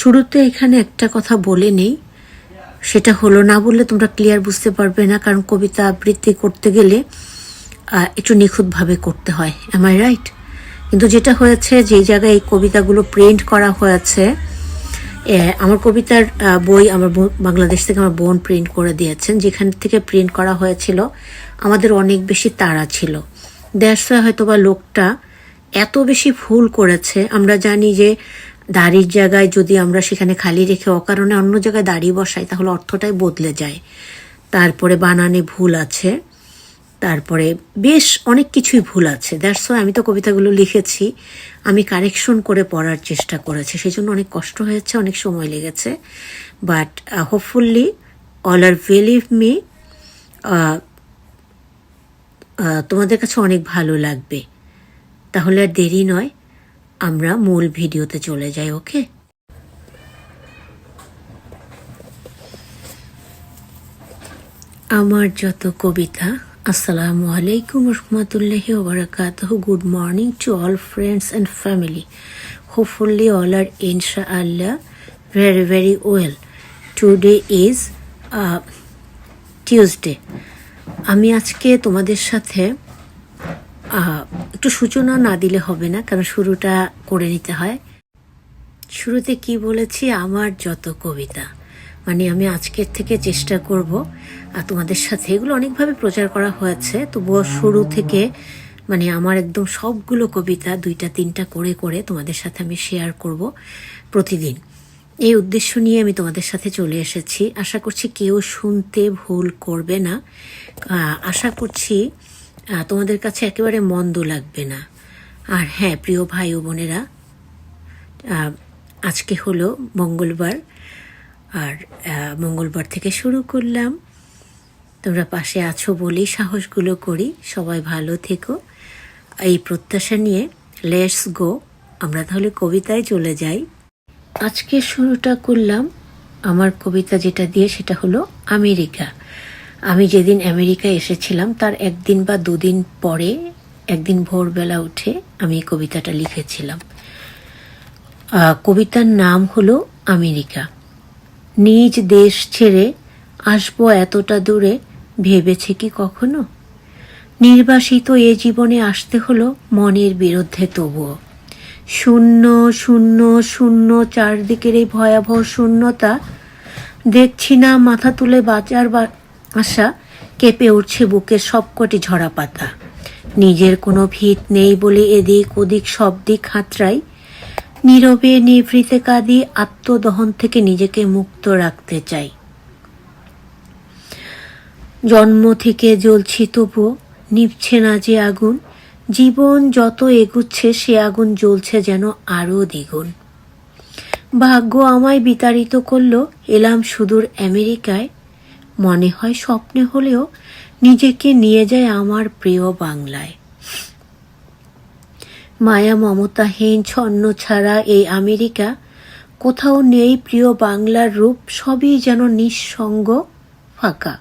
শুরুতে এখানে একটা কথা বলে নেই। সেটা হলো না বললে তোমরা ক্লিয়ার বুঝতে পারবে না, কারণ কবিতা আবৃত্তি করতে গেলে একটু নিখুঁতভাবে করতে হয়। এম আই রাইট কিন্তু যেটা হয়েছে যে জায়গায় এই কবিতাগুলো প্রিন্ট করা হয়েছে আমার কবিতার বই আমার বাংলাদেশ থেকে আমার বোন প্রিন্ট করে দিয়েছেন, যেখান থেকে প্রিন্ট করা হয়েছিল, আমাদের অনেক বেশি তাড়া ছিল। দ্যাটস হয়তো বা লোকটা এত বেশি ভুল করেছে। আমরা জানি যে দাড়ির জায়গায় যদি আমরা সেখানে খালি রেখে অকারণে অন্য জায়গায় দাড়ি বসাই, তাহলে অর্থটাই বদলে যায়। তারপরে বানানে ভুল আছে। তারপরে বেশ অনেক কিছুই ভুল আছে। দ্যাটস আমি তো কবিতাগুলো লিখেছি। আমি কারেকশন করে পড়ার চেষ্টা করেছি। সেই জন্য অনেক কষ্ট হয়েছে, অনেক সময় লেগেছে। But hopefully all are believe me তোমাদের কাছে অনেক ভালো লাগবে। তাহলে আর দেরি নয়। আমরা মূল ভিডিওতে চলে যাই, ওকে? আমার যত কবিতা, আসসালামু আলাইকুম রহমতুল্লাহি ওবরাকাতহ good morning to all friends and family hopefully all are ইনশা আল্লাহ very very well today is Tuesday আমি আজকে তোমাদের সাথে একটু সূচনা না দিলে হবে না, কারণ শুরুটা করে নিতে হয়। শুরুতে কি বলেছি? আমার যত কবিতা। মানে আমি আজকের থেকে চেষ্টা করব, আর তোমাদের সাথে এগুলো অনেকভাবে প্রচার করা হয়েছে, তবুও শুরু থেকে মানে আমার একদম সবগুলো কবিতা দুইটা, তিনটা করে করে তোমাদের সাথে আমি শেয়ার করব প্রতিদিন। এই উদ্দেশ্য নিয়ে আমি তোমাদের সাথে চলে এসেছি। আশা করছি কেউ শুনতে ভুল করবে না। আশা করছি তোমাদের কাছে একেবারে মন্দ লাগবে না। আর হ্যাঁ প্রিয় ভাই ও বোনেরা আজকে হলো মঙ্গলবার, আর মঙ্গলবার থেকে শুরু করলাম। তোমরা পাশে আছো বলেই সাহসগুলো করি। সবাই ভালো থেকো। এই প্রত্যাশা নিয়ে লেটস গো। আমরা তাহলে কবিতায় চলে যাই। আজকে শুরুটা করলাম আমার কবিতা যেটা দিয়ে, সেটা হলো আমেরিকা। আমি যেদিন আমেরিকা এসেছিলাম, তার একদিন বা দুদিন পরে, একদিন ভোরবেলা উঠে আমি কবিতাটা লিখেছিলাম। কবিতার নাম হলো আমেরিকা। নিজ দেশ ছেড়ে আসব এতটা দূরে, ভেবেছে কি কখনো? নির্বাসিত এ জীবনে আসতে হলো মনের বিরুদ্ধে তবুও। শূন্য শূন্য শূন্য, চারদিকের এই ভয়াবহ শূন্যতা, দেখছি না মাথা তুলে বাঁচার আশা কেঁপে উঠছে বুকের সবকটি ঝরা পাতা নিজের কোনো ভিত নেই বলে এদিক ওদিক সব দিক হাতড়াই নীরবে নিভৃতে কাঁদি আত্মদহন থেকে নিজেকে মুক্ত রাখতে চাই। জন্ম থেকে জ্বলছি তবু নিভছে না যে আগুন। জীবন যত এগুচ্ছে সে আগুন জ্বলছে যেন আরও দ্বিগুণ। ভাগ্য আমায় বিতাড়িত করল এলাম সুদূর আমেরিকায়। মনে হয় স্বপ্নে হলেও নিজেকে নিয়ে যায় আমার প্রিয় বাংলায়। মায়া মমতাহীন ছন্ন ছাড়া এই আমেরিকা কোথাও নেই প্রিয় বাংলার রূপ, সবই যেন নিঃসঙ্গ, ফাঁকা।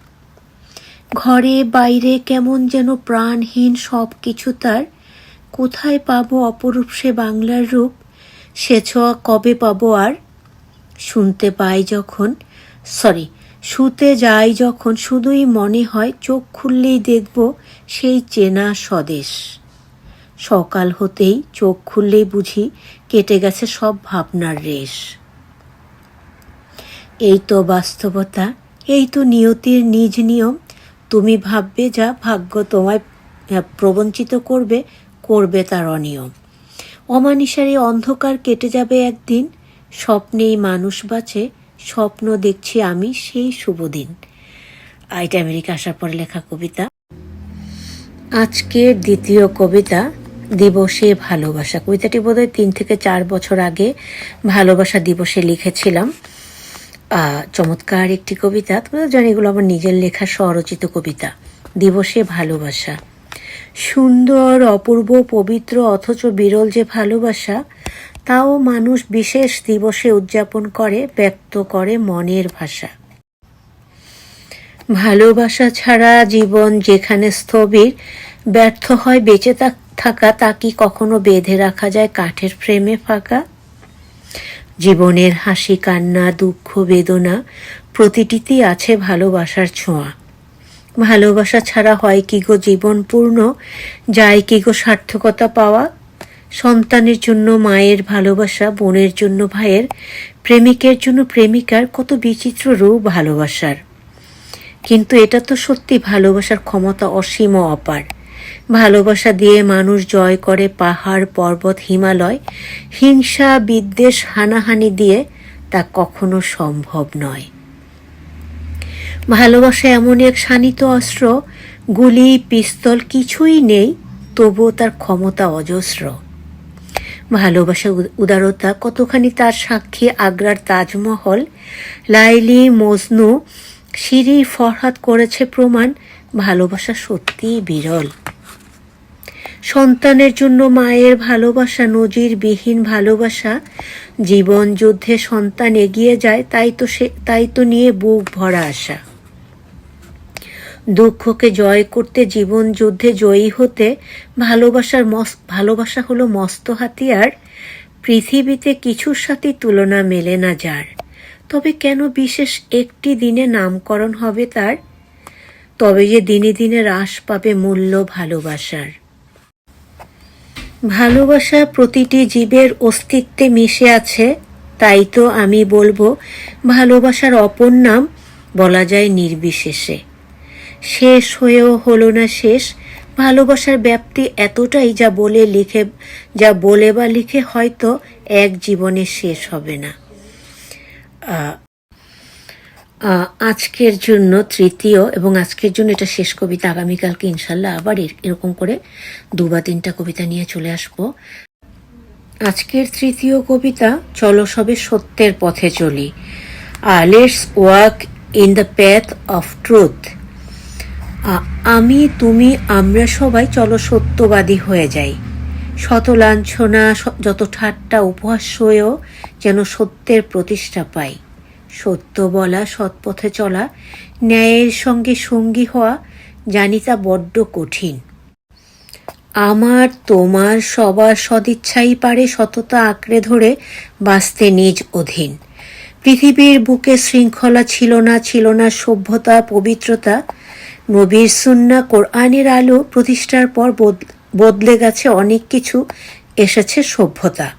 ঘরে, বাইরে কেমন যেন প্রাণহীন সব কিছু তার, কোথায় পাবো অপরূপ সে বাংলার রূপ, সে ছোঁয়া কবে পাবো আর শুনতে পাই যখন সরি শুতে যাই যখন শুধুই মনে হয় চোখ খুললেই দেখব সেই চেনা স্বদেশ। সকাল হতেই চোখ খুললেই বুঝি কেটে গেছে সব ভাবনার রেশ। এই তো বাস্তবতা, এই তো নিয়তির নিজ নিয়ম। তুমি ভাববে যা ভাগ্য তোমায় প্রবঞ্চিত করবে করবে তার অনিয়ম। অমানিসারে অন্ধকার কেটে যাবে একদিন, স্বপ্নেই মানুষ বাঁচে স্বপ্ন দেখছি আমি সেই শুভ দিন। আহ, এটা আমেরিকা আসার পর লেখা কবিতা আজকের দ্বিতীয় কবিতা দিবসে ভালোবাসা। কবিতাটি বোধহয় তিন থেকে চার বছর আগে ভালোবাসা দিবসে লিখেছিলাম। চমৎকার একটি কবিতা তোমরা জানি এগুলো আমার নিজের লেখা স্বরচিত কবিতা। দিবসে ভালোবাসা। সুন্দর অপূর্ব পবিত্র অথচ বিরল যে ভালোবাসা তাও মানুষ বিশেষ দিবসে উদযাপন করে, ব্যক্ত করে মনের ভাষা। ভালোবাসা ছাড়া জীবন যেখানে স্থবির, ব্যর্থ হয় বেঁচে থাকা তা কি কখনো বেঁধে রাখা যায় কাঠের ফ্রেমে ফাঁকা? জীবনের হাসি, কান্না, দুঃখ, বেদনা প্রতিটিতেই আছে ভালোবাসার ছোঁয়া। ভালোবাসা ছাড়া হয় কি গো জীবন পূর্ণ? যায় কি গো সার্থকতা পাওয়া? সন্তানের জন্য, মায়ের ভালোবাসা, বোনের জন্য, ভাইয়ের, প্রেমিকের জন্য, প্রেমিকার কত বিচিত্র রূপ ভালোবাসার। কিন্তু এটা তো সত্যি ভালোবাসার ক্ষমতা অসীম অপার। ভালোবাসা দিয়ে মানুষ জয় করে পাহাড়, পর্বত, হিমালয়, হিংসা, বিদ্বেষ, হানাহানি দিয়ে তা কখনো সম্ভব নয়। ভালোবাসা এমন এক শানিত অস্ত্র, গুলি, পিস্তল কিছুই নেই, তবুও তার ক্ষমতা অজস্র। ভালোবাসা উদারতা, কতখানি তার সাক্ষী আগ্রার তাজমহল। লাইলি মজনু, সিঁড়ি ফরহাদ করেছে প্রমাণ, ভালোবাসা সত্যিই বিরল। সন্তানের জন্য মায়ের ভালোবাসা, নজিরবিহীন ভালোবাসা। জীবন যুদ্ধে সন্তান এগিয়ে যায়, তাই তো সে তাই তো নিয়ে বুক ভরা আশা। দুঃখকে জয় করতে, জীবন যুদ্ধে জয়ী হতে ভালোবাসার মস, ভালোবাসা হলো মস্ত হাতিয়ার। পৃথিবীতে কিছুর সাথে তুলনা মেলে না যার। তবে কেন বিশেষ একটি দিনে নামকরণ হবে তার? তবে যে দিনে দিনে হ্রাস পাবে মূল্য ভালোবাসার। ভালোবাসা প্রতিটি জীবের অস্তিত্বে মিশে আছে, তাই তো আমি বলব ভালোবাসার অপর নাম বলা যায় নির্বিশেষে। শেষ হয়েও হলো না শেষ। ভালোবাসার ব্যাপ্তি এতটাই যা বলে লিখে, যা বলে বা লিখে হয়তো এক জীবনে শেষ হবে না। আজকের জন্য তৃতীয় এবং আজকের জন্য এটা শেষ কবিতা আগামীকালকে ইনশাল্লাহ আবার এরকম করে দু বা তিনটা কবিতা নিয়ে চলে আসব। আজকের তৃতীয় কবিতা, চলো সবে সত্যের পথে চলি। Let's work in the path of truth আমি, তুমি, আমরা সবাই চলো সত্যবাদী হয়ে যাই। শত লাঞ্ছনা যত ঠাট্টা উপহাস হয়েও যেন সত্যের প্রতিষ্ঠা পাই। সত্য বলা, সৎপথে চলা, ন্যায়ের সঙ্গে সঙ্গী হওয়া জানি তা বড্ড কঠিন। আমার, তোমার সবার সদিচ্ছাই পারে সততা আঁকড়ে ধরে বাঁচতে নিজ অধীন। পৃথিবীর বুকে শৃঙ্খলা ছিল না ছিল না সভ্যতা, পবিত্রতা নবীর সুন্না কোরআনের আলো প্রতিষ্ঠার পর বদ- বদলে গেছে অনেক কিছু, এসেছে সভ্যতা।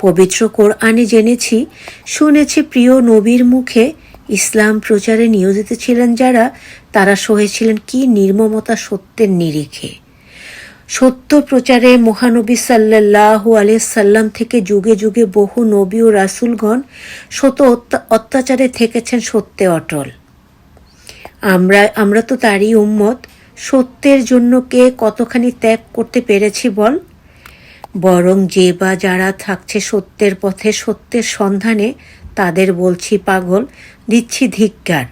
পবিত্র কোরআনে জেনেছি, শুনেছি প্রিয় নবীর মুখে ইসলাম প্রচারে নিয়োজিত ছিলেন যারা, তারা সহেছিলেন কি নির্মমতা সত্যের নিরিখে। সত্য প্রচারে মহানবী সাল্লাল্লাহু সাল্লাম থেকে যুগে যুগে বহু নবী ও রাসূলগণ শত অত্যা- অত্যাচারে থেকেছেন সত্যে অটল। আমরা আমরা তো তারই উম্মত। সত্যের জন্য কে কতখানি ত্যাগ করতে পেরেছি বল? বরং যে বা যারা থাকছে সত্যের পথে, সত্যের সন্ধানে, তাদের বলছি, পাগল, দিচ্ছি ধিক্কার।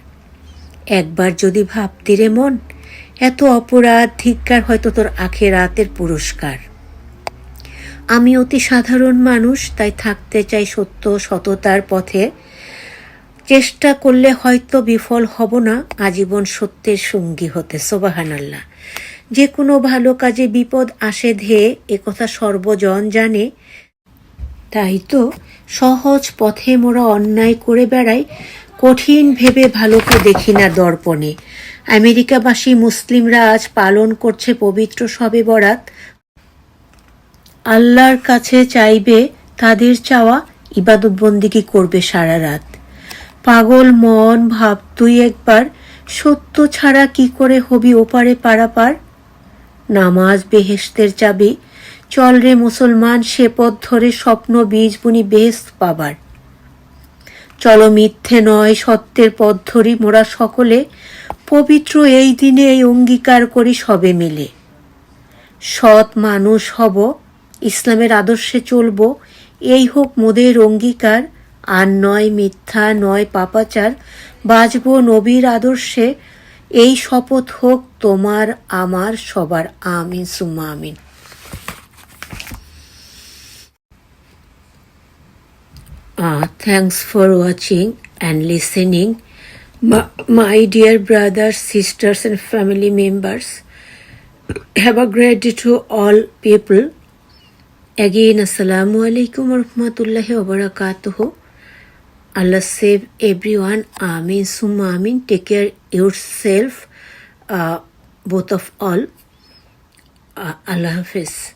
একবার যদি ভাবতি রে মন, এত অপরাধ ধিক্কার হয়তো তোর আখে রাতের পুরস্কার। আমি অতি সাধারণ মানুষ, তাই থাকতে চাই সত্য, সততার পথে। চেষ্টা করলে হয়তো বিফল হব না, আজীবন সত্যের সঙ্গী হতে সোবাহান আল্লাহ যে কোনো ভালো কাজে বিপদ আসে ধেয়ে একথা সর্বজন জানে। তাই তো সহজ পথে মোরা অন্যায় করে বেড়াই, কঠিন ভেবে ভালোকে দেখি না দর্পণে। আমেরিকাবাসী মুসলিমরা আজ পালন করছে পবিত্র সবে বরাত। আল্লাহর কাছে চাইবে, তাদের চাওয়া ইবাদতবন্দিগি করবে সারা রাত? পাগল মন ভাব, তুই একবার সত্য ছাড়া কি করে হবি ওপারে পারাপার? নামাজ বেহেস্তের চাবি, চল রে মুসলমান, সে পথ ধরে স্বপ্ন বীজ বুনি বেহেস্ত পাবার। চলো মিথ্যে নয়, সত্যের পথ ধরি মোরা সকলে, পবিত্র এই দিনে এই অঙ্গীকার করি সবে মিলে। সৎ মানুষ হব, ইসলামের আদর্শে চলব, এই হোক মোদের অঙ্গীকার আর নয় মিথ্যা নয় পাপাচার বাজব নবীর আদর্শে এই শপথ হোক তোমার আমার সবার আমিন সুম্মা আমিন Uh, watching and listening. My, my dear brothers, sisters, and family members, have a great day to all people. Again, Assalamu alaikum warahmatullahi wabarakatuh. Allah save everyone. Amin. Summa Amin. Take care yourself, uh, both of all. Uh, Allah Hafiz.